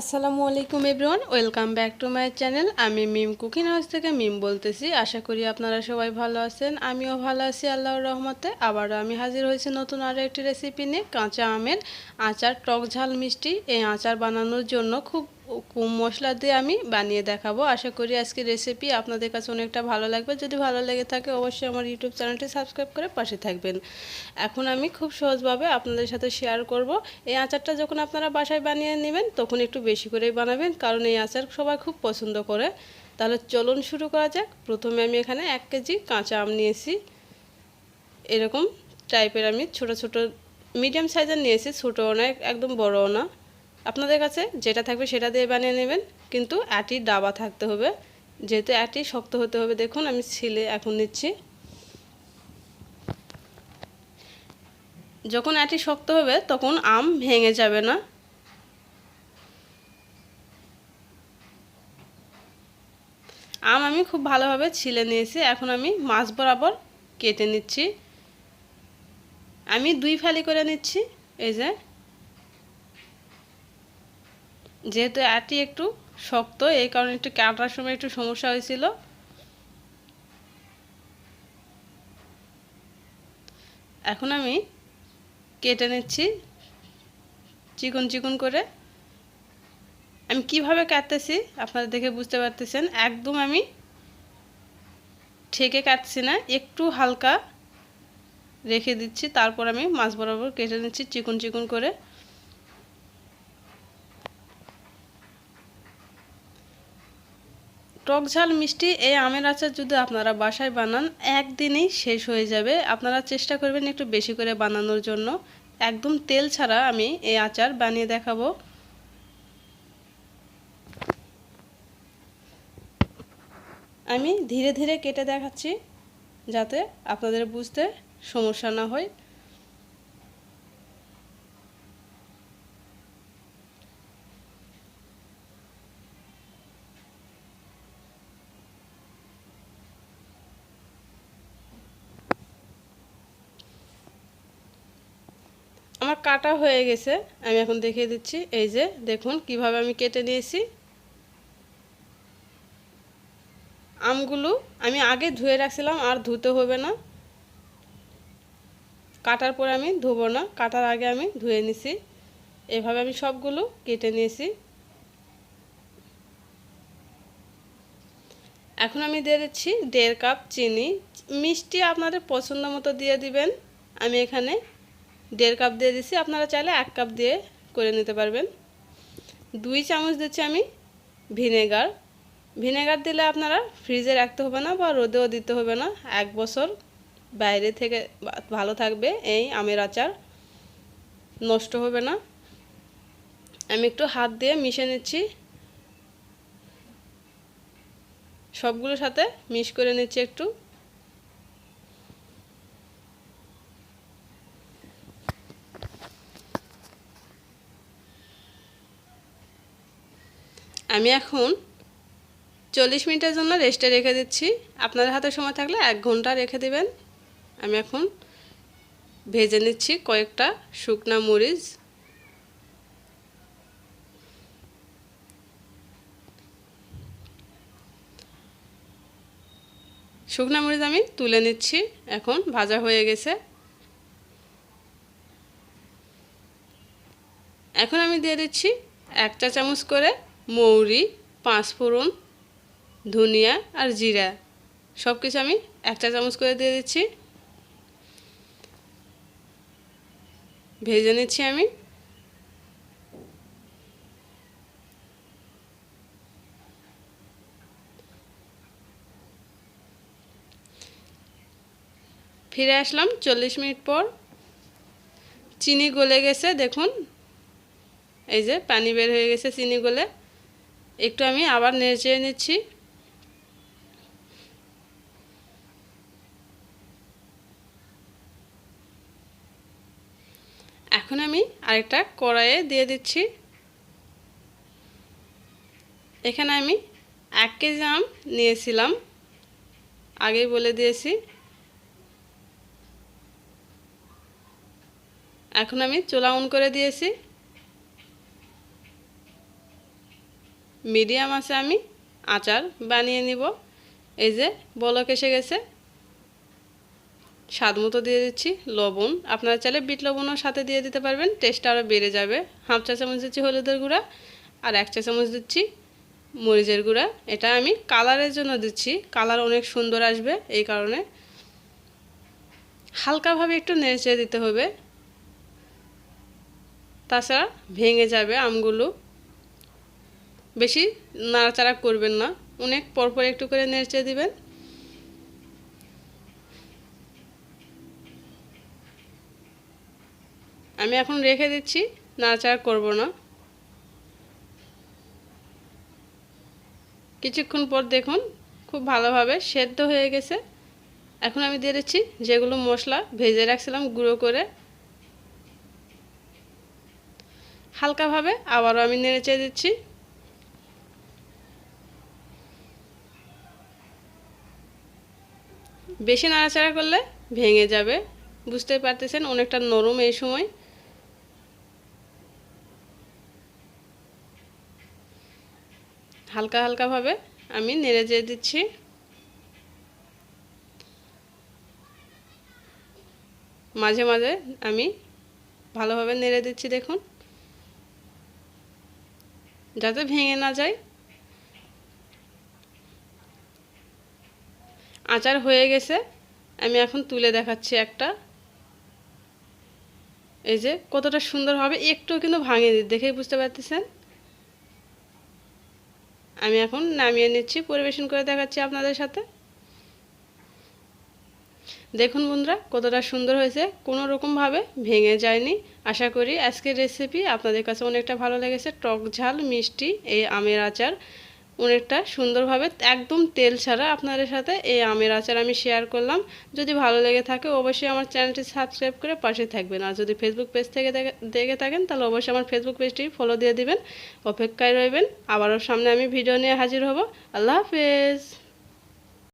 আসসালামু আলাইকুম everyone, welcome back to my channel. আমি মিম কুকিং হাউস থেকে মিম বলতেছি। আশা করি আপনারা সবাই ভালো আছেন, আমিও ভালো আছি আল্লাহর রহমতে। আবারও আমি হাজির হয়েছি নতুন আরও একটি রেসিপি নিয়ে, কাঁচা আমের আচার, টক ঝাল মিষ্টি। এই আচার বানানোর জন্য খুব কম মশলা দিয়ে আমি বানিয়ে দেখাবো। আশা করি আজকের রেসিপি আপনাদের কাছে অনেকটা ভালো লাগবে। যদি ভালো লেগে থাকে অবশ্যই আমার ইউটিউব চ্যানেলটি সাবস্ক্রাইব করে পাশে থাকবেন। এখন আমি খুব সহজভাবে আপনাদের সাথে শেয়ার করব। এই আচারটা যখন আপনারা বাসায় বানিয়ে নেবেন, তখন একটু বেশি করেই বানাবেন, কারণ এই আচার সবাই খুব পছন্দ করে। তাহলে চলুন শুরু করা যাক। প্রথমে আমি এখানে এক কেজি কাঁচা আম নিয়েছি। এরকম টাইপের আমি ছোট ছোট মিডিয়াম সাইজের নিয়েছি, ছোটোও না একদম বড়ও না। আপনাদের কাছে যেটা থাকবে সেটা দিয়ে বানিয়ে নেবেন, কিন্তু আটি ডাবা থাকতে হবে। যেহেতু আটি শক্ত হতে হবে, দেখুন আমি ছিলে এখন নিচ্ছি। যখন আটি শক্ত হবে, তখন আম ভেঙে যাবে না। আম আমি খুব ভালোভাবে ছিলে নিয়েছি, এখন আমি মাছ বরাবর কেটে নিচ্ছি। আমি দুই ফালি করে নিচ্ছি, এই যে। যেহেতু আটি একটু শক্ত, এই কারণে একটু কাটার সময় একটু সমস্যা হয়েছিল। এখন আমি কেটে নিচ্ছি, চিকন চিকন করে। আমি কীভাবে কাটতেছি আপনারা দেখে বুঝতে পারতেছেন। একদম আমি ঠেকে কাটছি না, একটু হালকা রেখে দিচ্ছি, তারপর আমি মাছ বরাবর কেটে নিচ্ছি চিকন চিকন করে। টক ঝাল মিষ্টি এই আমের আচার যদি আপনারা বাসায় বানান, একদিনেই শেষ হয়ে যাবে। আপনারা চেষ্টা করবেন একটু বেশি করে বানানোর জন্য। একদম তেল ছাড়া আমি এই আচার বানিয়ে দেখাবো। আমি ধীরে ধীরে কেটে দেখাচ্ছি, যাতে আপনাদের বুঝতে সমস্যা না হয়। আমার কাটা হয়ে গেছে, আমি এখন দেখিয়ে দিচ্ছি, এই যে দেখুন কীভাবে আমি কেটে নিয়েছি। আমগুলো আমি আগে ধুয়ে রাখছিলাম, আর ধুতে হবে না। কাটার পরে আমি ধুবো না, কাটার আগে আমি ধুয়ে নিছি। এভাবে আমি সবগুলো কেটে নিয়েছি। এখন আমি দিয়ে দিচ্ছি দেড় কাপ চিনি। মিষ্টি আপনাদের পছন্দ মতো দিয়ে দিবেন, আমি এখানে দেড় কাপ দিয়ে দিচ্ছি আপনারা চাইলে এক কাপ দিয়ে করে নিতে পারবেন। দুই চামচ দিচ্ছি আমি ভিনেগার। ভিনেগার দিলে আপনারা ফ্রিজে রাখতে হবে না বা রোদেও দিতে হবে না। এক বছর বাইরে থেকে ভালো থাকবে, এই আমের আচার। নষ্ট হবে না। আমি একটু হাত দিয়ে মিশে নিচ্ছি। সবগুলোর সাথে মিশ করে নিচ্ছি একটু। আমি এখন চল্লিশ মিনিটের জন্য রেস্টে রেখে দিচ্ছি। আপনার হাতে সময় থাকলে এক ঘণ্টা রেখে দেবেন। আমি এখন ভেজে নিচ্ছি কয়েকটা শুকনা মরিচ। শুকনা মরিচ আমি তুলে নিচ্ছি। এখন ভাজা হয়ে গেছে। এখন আমি দিয়ে দিচ্ছি এক চা চামচ করে মৌরি পাঁচফোড়ন ধনিয়া আর জিরা। সব কিছু আমি এক চা চামচ করে দিয়ে দিচ্ছি। ভেজে নিচ্ছি আমি। ফিরে আসলাম চল্লিশ মিনিট পর। চিনি গলে গেছে, দেখুন। এই যে পানি বের হয়ে গেছে চিনি গলে। একটু আমি আবার নেড়ে নিচ্ছি। এখন আমি আরেকটা কড়াইয়ে দিয়ে দিচ্ছি। এখানে আমি এক কেজি আম নিয়েছিলাম, আগেই বলে দিয়েছি। এখন আমি চুলা অন করে দিয়েছি। মিডিয়াম আছে আমি, আচার বানিয়ে নিব। এই যে বলক এসে গেছে। স্বাদ মতো দিয়ে দিচ্ছি লবণ। আপনারা চাইলে বিট লবণও সাথে দিয়ে দিতে পারবেন, টেস্টটা আরও বেড়ে যাবে। হাফ চা চামচ দিচ্ছি হলুদের গুঁড়া আর এক চা চামচ দিচ্ছি মরিচের গুঁড়া। এটা আমি কালারের জন্য দিচ্ছি, কালার অনেক সুন্দর আসবে এই কারণে। হালকাভাবে একটু নেড়ে দিতে হবে। তাছাড়া ভেঙে যাবে আমগুলো। বেশি নাড়াচাড়া করবেন না। অনেক পরপর একটু করে নেড়ে দিবেন। আমি এখন রেখে দিচ্ছি, নাড়াচাড়া করব না। কিছুক্ষণ পর দেখুন, খুব ভালোভাবে সেদ্ধ হয়ে গেছে। এখন আমি দিয়ে দিচ্ছি যেগুলো মশলা ভেজে রাখছিলাম গুঁড়ো করে। হালকাভাবে আবারও আমি নেড়ে চেয়ে দিচ্ছি। বেশি নাড়াচাড়া করলে ভেঙে যাবে। বুঝতে পারতেছেন অনেকটা নরম এই সময়। হালকা হালকাভাবে আমি নেড়ে যেয়ে দিচ্ছি। মাঝে মাঝে আমি ভালোভাবে নেড়ে দিচ্ছি দেখুন। যাতে ভেঙে না যায়। আচার হয়ে গেছে। আমি এখন তুলে দেখাচ্ছি একটা। এই যে কতটা সুন্দর হবে একটু কিন্তু ভাঙে দেখেই বুঝতে পারতেছেন? আমি এখন নামিয়ে নিচ্ছি, পরিবেশন করে দেখাচ্ছি আপনাদের সাথে। দেখুন বন্ধুরা, কতটা সুন্দর হয়েছে, কোনো রকমভাবে ভেঙে যায়নি। আশা করি আজকের রেসিপি আপনাদের কাছে অনেকটা ভালো লেগেছে। টক ঝাল, মিষ্টি, এই আমের আচার। অনেকটা সুন্দরভাবে, একদম তেল ছাড়া আপনাদের সাথে এই আমের আচার আমি শেয়ার করলাম। যদি ভালো লেগে থাকে অবশ্যই আমার চ্যানেলটি সাবস্ক্রাইব করে পাশে থাকবেন। আর যদি ফেসবুক পেজ থেকে দেখে থাকেন, তাহলে অবশ্যই আমার ফেসবুক পেজটি ফলো দিয়ে দিবেন। অপেক্ষায় রইবেন। আবারও সামনে আমি ভিডিও নিয়ে হাজির হব। আল্লাহ হাফেজ।